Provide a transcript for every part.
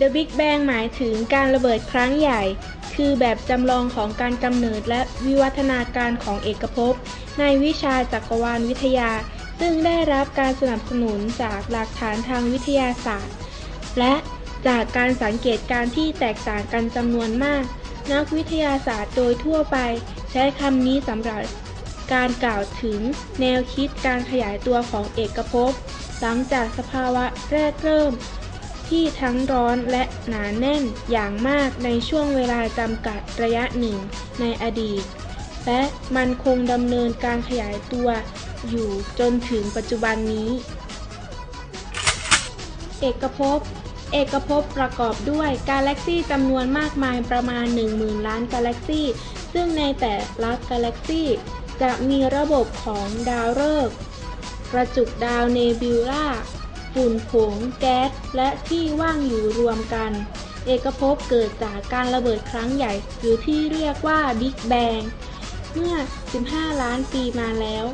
The Big Bang หมายถึงการระเบิดครั้งใหญ่ คือแบบจำลองของการกำเนิดและวิวัฒนาการของเอกภพ ในวิชาจักรวาลวิทยา ซึ่งได้รับการสนับสนุนจากหลักฐานทางวิทยาศาสตร์ และจากการสังเกตการที่แตกต่างกันจำนวนมาก นักวิทยาศาสตร์โดยทั่วไป ใช้คำนี้สำหรับ การกล่าวถึงแนวคิดการขยายตัวของเอกภพ หลังจากสภาวะแรกเริ่ม ที่ทั้งร้อนและหนาแน่นอย่างมากในช่วงเวลาจำกัดระยะหนึ่งในอดีต และมันคงดำเนินการขยายตัวอยู่จนถึงปัจจุบันนี้ เอกภพเอกภพประกอบด้วยกาแล็กซี่จำนวนมากมายประมาณ 10,000 ล้านกาแล็กซี่ ซึ่งในแต่ละกาแล็กซี่ จะมีระบบของดาวฤกษ์กระจุกดาวเนบิวลาฝุ่นผงแก๊ส และที่ว่างอยู่รวมกัน เอกภพเกิดจากการระเบิดครั้งใหญ่ หรือที่เรียกว่าบิ๊กแบงเมื่อ 15 ล้านปีมาแล้ว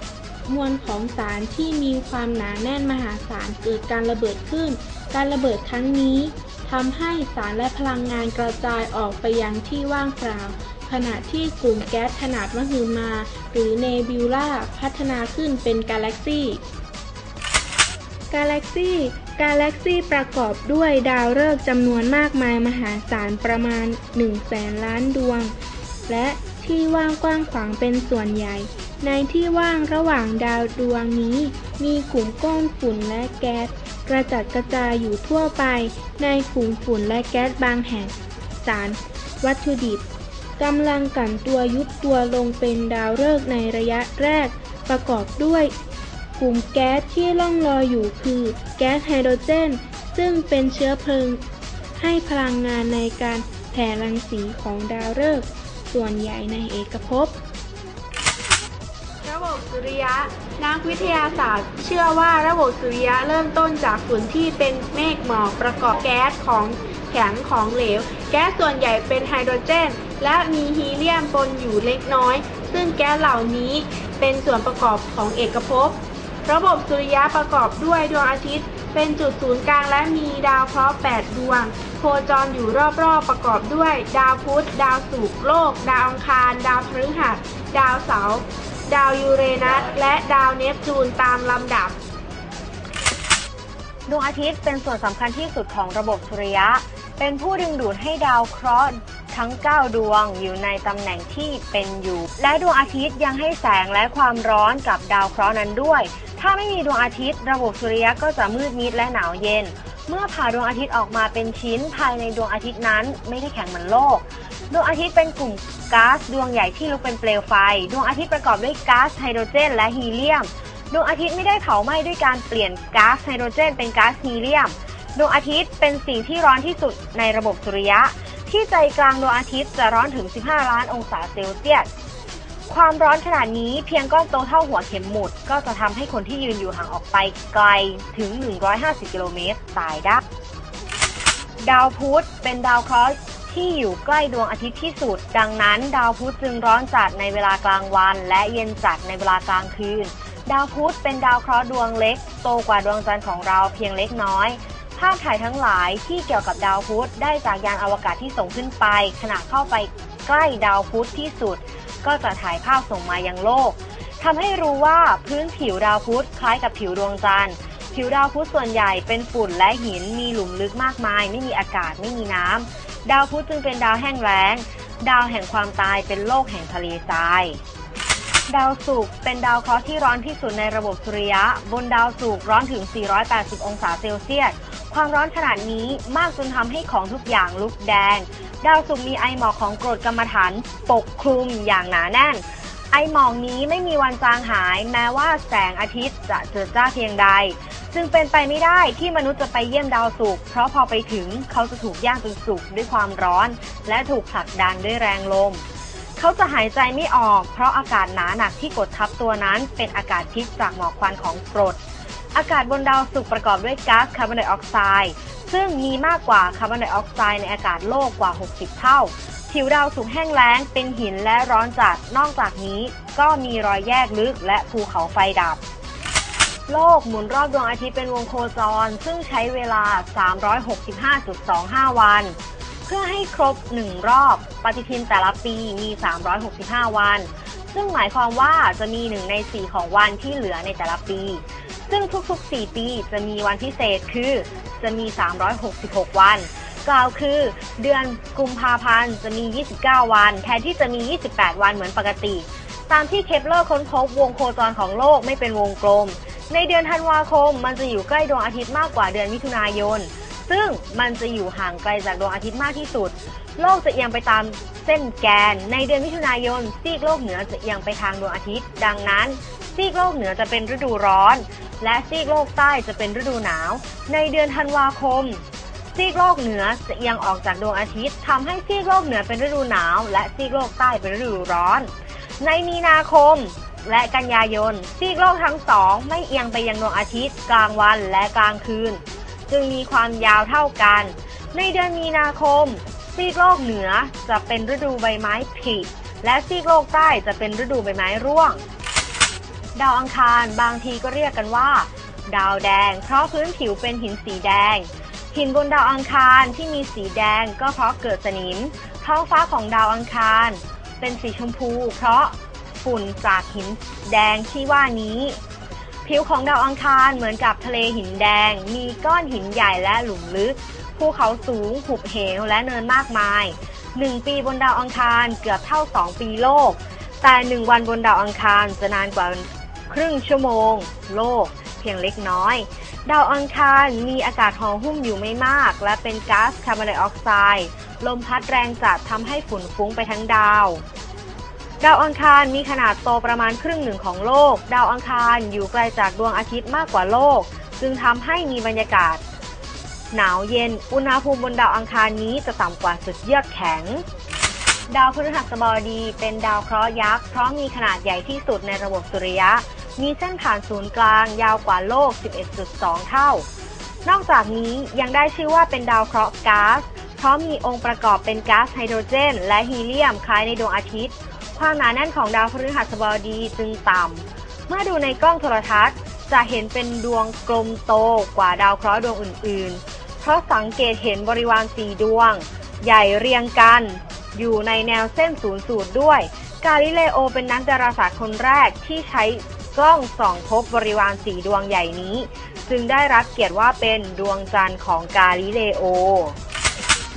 มวลของสารที่มีความหนาแน่นมหาศาลเกิดการระเบิดขึ้น การระเบิดครั้งนี้ทำให้สารและพลังงานกระจายออกไปยังที่ว่างเปล่า ขณะที่กลุ่มแก๊สขนาดมหึมา หรือเนบิวลาพัฒนาขึ้นเป็นกาแล็กซีกาแล็กซีกาแล็กซีประกอบด้วยดาวฤกษ์จำนวนมากมายมหาศาลประมาณ 1 แสนล้านดวง และที่ว่างกว้างขวางเป็นส่วนใหญ่ ในที่ว่างระหว่างดาวดวงนี้ มีกลุ่มก้อนฝุ่นและแก๊ส กระจัดกระจายอยู่ทั่วไป ในกลุ่มฝุ่นและแก๊สบางแห่ง สาร วัตถุดิบ กำลังกลั่นตัวยุบตัวลงเป็นดาวฤกษ์ในระยะแรก ประกอบด้วย กลุ่มแก๊สที่ล่องลอยอยู่คือ แก๊สไฮโดรเจน ซึ่งเป็นเชื้อเพลิง ให้พลังงานในการแผ่รังสีของดาวฤกษ์ส่วนใหญ่ในเอกภพระบบสุริยะ นักวิทยาศาสตร์ เชื่อว่าระบบสุริยะเริ่มต้นจากฝุ่นที่เป็นเมฆหมอกประกอบแก๊สของแข็งของเหลว แก๊สส่วนใหญ่เป็นไฮโดรเจน และมีฮีเลียมปนอยู่เล็กน้อย ซึ่งแก๊สเหล่านี้เป็นส่วนประกอบของเอกภพ ระบบสุริยะประกอบด้วยดวงอาทิตย์ เป็นจุดศูนย์กลางและมีดาวเคราะห์8ดวง โคจรอยู่รอบๆประกอบด้วย ดาวพุธ ดาวศุกร์ โลก ดาวอังคาร ดาวพฤหัส ดาวเสาร์ ดาวยูเรนัส และดาวเนปจูนตามลำดับดวงอาทิตย์เป็นส่วนสำคัญที่สุดของระบบสุริยะ เป็นผู้ดึงดูดให้ดาวเคราะห์ ทั้ง 9 ดวงอยู่ในตำแหน่งที่เป็นอยู่ และดวงอาทิตย์ยังให้แสงและความร้อนกับดาวเคราะห์นั้นด้วย ถ้าไม่มีดวงอาทิตย์ ระบบสุริยะก็จะมืดมิดและหนาวเย็น เมื่อผ่าดวงอาทิตย์ออกมาเป็นชิ้น ภายในดวงอาทิตย์นั้นไม่ได้แข็งเหมือนโลก ดวงอาทิตย์เป็นกลุ่มก๊าซดวงใหญ่ที่ลุกเป็นเปลวไฟ ดวงอาทิตย์ประกอบด้วยก๊าซไฮโดรเจน และฮีเลียม ดวงอาทิตย์ไม่ได้เผาไหม้ด้วยการเปลี่ยนก๊าซไฮโดรเจน เป็นก๊าซฮีเลียม ดวงอาทิตย์เป็นสิ่งที่ร้อนที่สุดในระบบสุริยะ ที่ใจกลางดวงอาทิตย์จะร้อนถึง 15 ล้านองศาเซลเซียส ความร้อนขนาดนี้เพียงก้อนโตเท่าหัวเข็มหมุด ก็จะทำให้คนที่ยืนอยู่ห่างออกไปไกลถึง 150 กิโลเมตรตายได้ ดาวพุธเป็นดาวเคราะห์ที่อยู่ใกล้ดวงอาทิตย์ที่สุด ดังนั้นดาวพุธจึงร้อนจัดในเวลากลางวัน และเย็นจัดในเวลากลางคืน ดาวพุธเป็นดาวเคราะห์ดวงเล็ก โตกว่าดวงจันทร์ของเราเพียงเล็กน้อย ภาพถ่ายทั้งหลายที่เกี่ยวกับดาวพุธได้จากยานอวกาศที่ส่งขึ้นไป ขณะเข้าไปใกล้ดาวพุธที่สุด ก็จะถ่ายภาพส่งมายังโลกทำให้รู้ว่าพื้นผิวดาวพุธคล้ายกับผิวดวงจันทร์ผิวดาวพุธส่วนใหญ่เป็นฝุ่นและหินมีหลุมลึกมากมาย ไม่มีอากาศไม่มีน้ำดาวพุธจึงเป็นดาวแห้งแล้ง ดาวแห่งความตายเป็นโลกแห่งทะเลทรายดาวศุกร์เป็นดาวเคราะห์ที่ร้อนที่สุดในระบบสุริยะ บนดาวศุกร์ร้อนถึง 480 องศาเซลเซียส ความร้อนขนาดนี้มากจนทำให้ของทุกอย่างลุกแดง ดาวศุกมีไอหมอกของกรดกัมมันถันปกคลุมอย่างหนาแน่น ไอหมอกนี้ไม่มีวันจางหาย แม้ว่าแสงอาทิตย์จะเจิดจ้าเพียงใด จึงเป็นไปไม่ได้ที่มนุษย์จะไปเยี่ยมดาวศุกเพราะพอไปถึงเขาจะถูกย่างจนสุกด้วยความร้อน และถูกผลักดันด้วยแรงลมเขาจะหายใจไม่ออก เพราะอากาศหนาหนักที่กดทับตัวนั้นเป็นอากาศพิษจากหมอกควันของกรด อากาศบนดาวศุกร์ประกอบด้วยก๊าซคาร์บอนไดออกไซด์ซึ่งมีมากกว่าคาร์บอนไดออกไซด์ในอากาศโลกกว่า 60 เท่า ผิวดาวศุกร์แห้งแล้งเป็นหินและร้อนจัด นอกจากนี้ก็มีรอยแยกลึกและภูเขาไฟดับ โลกหมุนรอบดวงอาทิตย์เป็นวงโคจร ซึ่งใช้เวลา 365.25 วัน เพื่อให้ครบ 1 รอบ ปฏิทินแต่ละปีมี 365 วัน ซึ่งหมายความว่าจะมี 1 ใน 4 ของวันที่เหลือในแต่ละปี ซึ่งทุกๆ 4 ปีจะมีวันพิเศษคือ จะมี 366 วัน กล่าวคือ เดือนกุมภาพันธ์จะมี 29 วัน แทนที่จะมี 28 วันเหมือนปกติ ตามที่เคปเลอร์ค้นพบวงโคจรของโลกไม่เป็นวงกลม ในเดือนธันวาคม มันจะอยู่ใกล้ดวงอาทิตย์มากกว่าเดือนมิถุนายน ซึ่งมันจะอยู่ห่างไกลจากดวงอาทิตย์มากที่สุด โลกจะเอียงไปตามเส้นแกน ในเดือนมิถุนายนซีกโลกเหนือจะเอียงไปทางดวงอาทิตย์ ดังนั้นซีกโลกเหนือจะเป็นฤดูร้อน และซีกโลกใต้จะเป็นฤดูหนาว ในเดือนธันวาคม ซีกโลกเหนือจะเอียงออกจากดวงอาทิตย์ทำให้ซีกโลกเหนือเป็นฤดูหนาว และซีกโลกใต้เป็นฤดูร้อน ในมีนาคมและกันยายน ซีกโลกทั้งสองไม่เอียงไปยังดวงอาทิตย์ กลางวันและกลางคืน จึงมีความยาวเท่ากัน ในเดือนมีนาคม ซีกโลกเหนือจะเป็นฤดูใบไม้ผลิและซีกโลกใต้จะเป็นฤดูใบไม้ร่วง ดาวอังคารบางทีก็เรียกกันว่า ดาวแดง เพราะพื้นผิวเป็นหินสีแดง หินบนดาวอังคารที่มีสีแดงก็เพราะเกิดสนิม ท้องฟ้าของดาวอังคาร เป็นสีชมพู เพราะฝุ่นจากหินแดงที่ว่านี้ ผิวของดาวอังคารเหมือนกับทะเลหินแดง มีก้อนหินใหญ่และหลุมลึก ภูเขาสูง หุบเหวและเนินมากมาย1ปีบนดาวอังคารเกือบเท่า2ปีโลกแต่1วันบนดาวอังคารจะนานกว่า ครึ่งชั่วโมง โลก เพียงเล็กน้อย ดาวอังคารมีอากาศห่อหุ้มอยู่ไม่มาก และเป็นก๊าซคาร์บอนไดออกไซด์ลมพัดแรงจัดทำให้ฝุ่นฟุ้งไปทั้งดาวดาวอังคารมีขนาดโตประมาณครึ่งหนึ่งของโลก ดาวอังคารอยู่ไกลจากดวงอาทิตย์มากกว่าโลก จึงทำให้มีบรรยากาศ หนาวเย็น อุณหภูมิบนดาวอังคารนี้จะต่ำกว่าจุดเยือกแข็ง ดาวพฤหัสบดีเป็นดาวเคราะห์ยักษ์เพราะมีขนาดใหญ่ที่สุดในระบบสุริยะ มีเส้นผ่านศูนย์กลางยาวกว่าโลก 11.2 เท่า นอกจากนี้ยังได้ชื่อว่าเป็นดาวเคราะห์ก๊าซ เพราะมีองค์ประกอบเป็นก๊าซไฮโดรเจน และฮีเลียมคล้ายในดวงอาทิตย์ ความหนาแน่นของดาวพฤหัสบดีจึงต่ำ เมื่อดูในกล้องโทรทัศน์ จะเห็นเป็นดวงกลมโตกว่าดาวเคราะห์ดวงอื่น ๆ เพราะสังเกตเห็นบริวารสี่ดวง ใหญ่เรียงกัน อยู่ในแนวเส้นศูนย์สูตรด้วย กาลิเลโอเป็นนักดาราศาสตร์คนแรกที่ใช้ กล้องส่องพบบริวารสีดวงใหญ่นี้ จึงได้รับเกียรติว่าเป็นดวงจันทร์ของกาลิเลโอ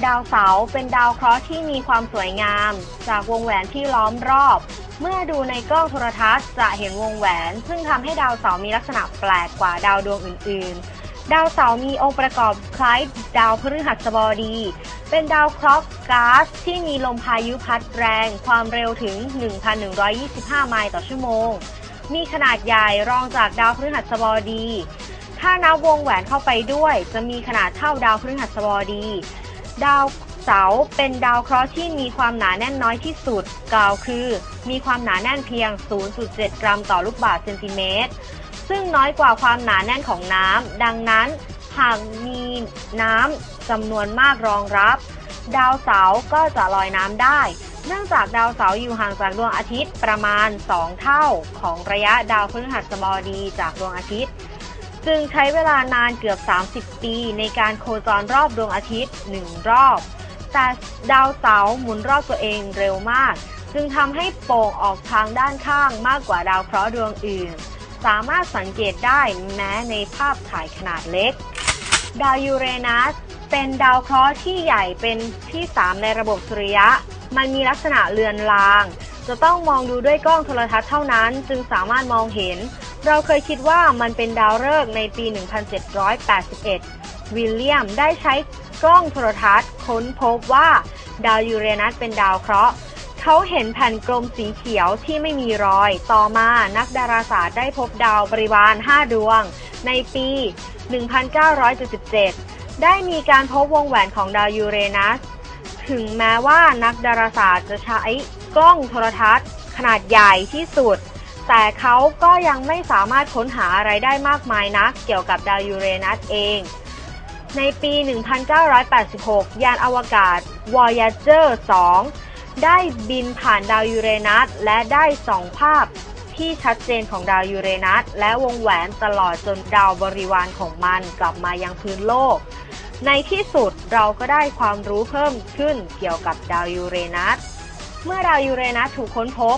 ดาวเสาร์เป็นดาวเคราะห์ที่มีความสวยงาม จากวงแหวนที่ล้อมรอบ เมื่อดูในกล้องโทรทัศน์จะเห็นวงแหวน ซึ่งทำให้ดาวเสาร์มีลักษณะแปลกกว่าดาวดวงอื่น ๆดาวเสาร์มีองค์ประกอบคล้ายดาวพฤหัสบดี เป็นดาวเคราะห์ก๊าซที่มีลมพายุพัดแรง ความเร็วถึง 1,125 ไมล์ต่อชั่วโมง มีขนาดใหญ่รองจากดาวพฤหัสบดี ถ้านับวงแหวนเข้าไปด้วย จะมีขนาดเท่าดาวพฤหัสบดี ดาวเสาร์เป็นดาวเคราะห์ที่มีความหนาแน่นน้อยที่สุด กล่าวคือ มีความหนาแน่นเพียง 0.7 กรัมต่อลูกบาศก์เซนติเมตร ซึ่งน้อยกว่าความหนาแน่นของน้ำ ดังนั้น หากมีน้ำจำนวนมากรองรับ ดาวเสาร์ก็จะลอยน้ำได้ เนื่องจากดาวเสาร์อยู่ห่างจากดวงอาทิตย์ประมาณ 2 เท่าของระยะดาวพฤหัสบดีจากดวงอาทิตย์ จึงใช้เวลานานเกือบ 30 ปีในการโคจรรอบดวงอาทิตย์ 1 รอบ แต่ดาวเสาร์หมุนรอบตัวเองเร็วมาก จึงทำให้โป่งออกทางด้านข้างมากกว่าดาวเคราะห์ดวงอื่น สามารถสังเกตได้แม้ในภาพถ่ายขนาดเล็ก ดาวยูเรนัส เป็นดาวเคราะห์ที่ใหญ่เป็นที่ 3 ในระบบสุริยะ มันมีลักษณะเลือนลาง จะต้องมองดูด้วยกล้องโทรทัศน์เท่านั้น จึงสามารถมองเห็น เราเคยคิดว่ามันเป็นดาวฤกษ์ในปี 1781 วิลเลียมได้ใช้กล้องโทรทัศน์ ค้นพบว่าดาวยูเรนัสเป็นดาวเคราะห์เขาเห็นแผ่นกลมสีเขียวที่ไม่มีรอย ต่อมานักดาราศาสตร์ได้พบดาวบริวาร 5 ดวง ในปี 1977 ได้มีการพบวงแหวนของดาวยูเรนัส ถึงแม้ว่านักดาราศาสตร์จะใช้กล้องโทรทัศน์ ขนาดใหญ่ที่สุด แต่เขาก็ยังไม่สามารถค้นหาอะไรได้มากมายนักเกี่ยวกับดาวยูเรนัสเอง ในปี 1986 ยานอวกาศ Voyager 2 ได้บินผ่านดาวยูเรนัสและได้ส่องภาพ ที่ชัดเจนของดาวยูเรนัสและวงแหวนตลอดจนดาวบริวารของมันกลับมายังพื้นโลก ในที่สุดเราก็ได้ความรู้เพิ่มขึ้นเกี่ยวกับดาวยูเรนัส เมื่อดาวยูเรนัสถูกค้นพบ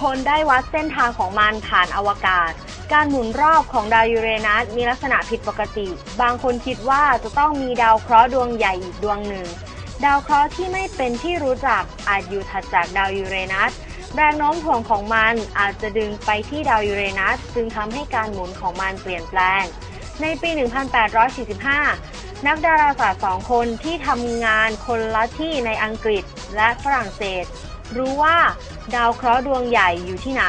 คนได้วัดเส้นทางของมันผ่านอวกาศ การหมุนรอบของดาวยูเรนัสมีลักษณะผิดปกติ บางคนคิดว่าจะต้องมีดาวเคราะห์ดวงใหญ่อีกดวงหนึ่ง ดาวเคราะห์ที่ไม่เป็นที่รู้จักอาจอยู่ถัดจากดาวยูเรนัส แรงโน้มถ่วงของมันอาจจะดึงไปที่ดาวยูเรนัสจึงทำให้การหมุนของมันเปลี่ยนแปลง ในปี 1845 นักดาราศาสตร์สองคนที่ทำงานคนละที่ในอังกฤษและฝรั่งเศส รู้ว่าดาวเคราะห์ดวงใหญ่อยู่ที่ไหน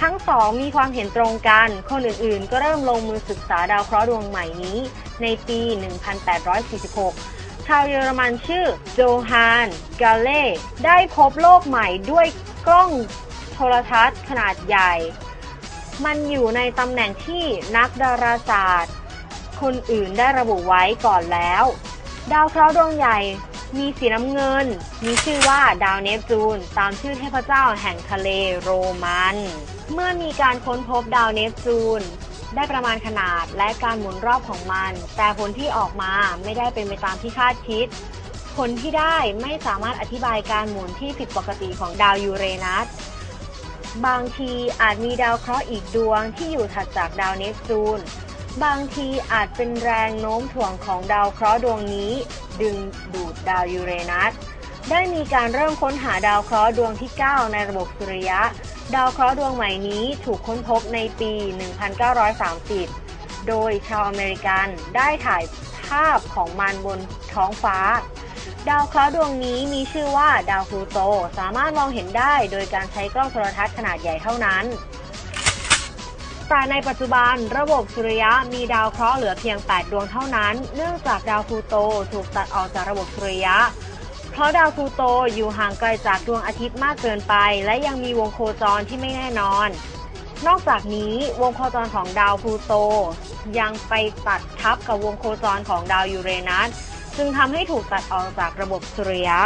ทั้งสองมีความเห็นตรงกัน คนอื่นๆ ก็เริ่มลงมือศึกษาดาวเคราะห์ดวงใหม่นี้ ในปี 1846 ชาวเยอรมันชื่อโจฮาน กาเล่ ได้พบโลกใหม่ด้วย กล้องโทรทัศน์ขนาดใหญ่ มันอยู่ในตำแหน่งที่นักดาราศาสตร์ คนอื่นได้ระบุไว้ก่อนแล้ว ดาวเคราะห์ดวงใหญ่มีสีน้ำเงิน มีชื่อว่าดาวเนปจูน ตามชื่อเทพเจ้าแห่งทะเลโรมัน เมื่อมีการค้นพบดาวเนปจูน ได้ประมาณขนาดและการหมุนรอบของมัน แต่ผลที่ออกมาไม่ได้เป็นไปตามที่คาดคิด ผลที่ได้ไม่สามารถอธิบายการหมุนที่ผิดปกติของดาวยูเรนัส บางทีอาจมีดาวเคราะห์อีกดวงที่อยู่ถัดจากดาวเนปจูน บางทีอาจเป็นแรงโน้มถ่วงของดาวเคราะห์ดวงนี้ ดึงดูดดาวยูเรนัส ได้มีการเริ่มค้นหาดาวเคราะห์ดวงที่ 9 ในระบบสุริยะ ดาวเคราะห์ดวงใหม่นี้ถูกค้นพบในปี 1930 โดยชาวอเมริกันได้ถ่ายภาพของมันบนท้องฟ้า ดาวเคราะห์ดวงนี้มีชื่อว่าดาวพลูโตสามารถมองเห็นได้โดยการใช้กล้องโทรทัศน์ขนาดใหญ่เท่านั้น แต่ในปัจจุบันระบบสุริยะมีดาวเคราะห์เหลือเพียง 8 ดวงเท่านั้น เนื่องจากดาวพลูโตถูกตัดออกจากระบบสุริยะ เพราะดาวพลูโตอยู่ห่างไกลจากดวงอาทิตย์มากเกินไป และยังมีวงโคจรที่ไม่แน่นอนนอกจากนี้วงโคจรของดาวพลูโต ยังไปตัดทับกับวงโคจรของดาวยูเรนัส จึงทำให้ถูกตัดออกจากระบบสุริยะ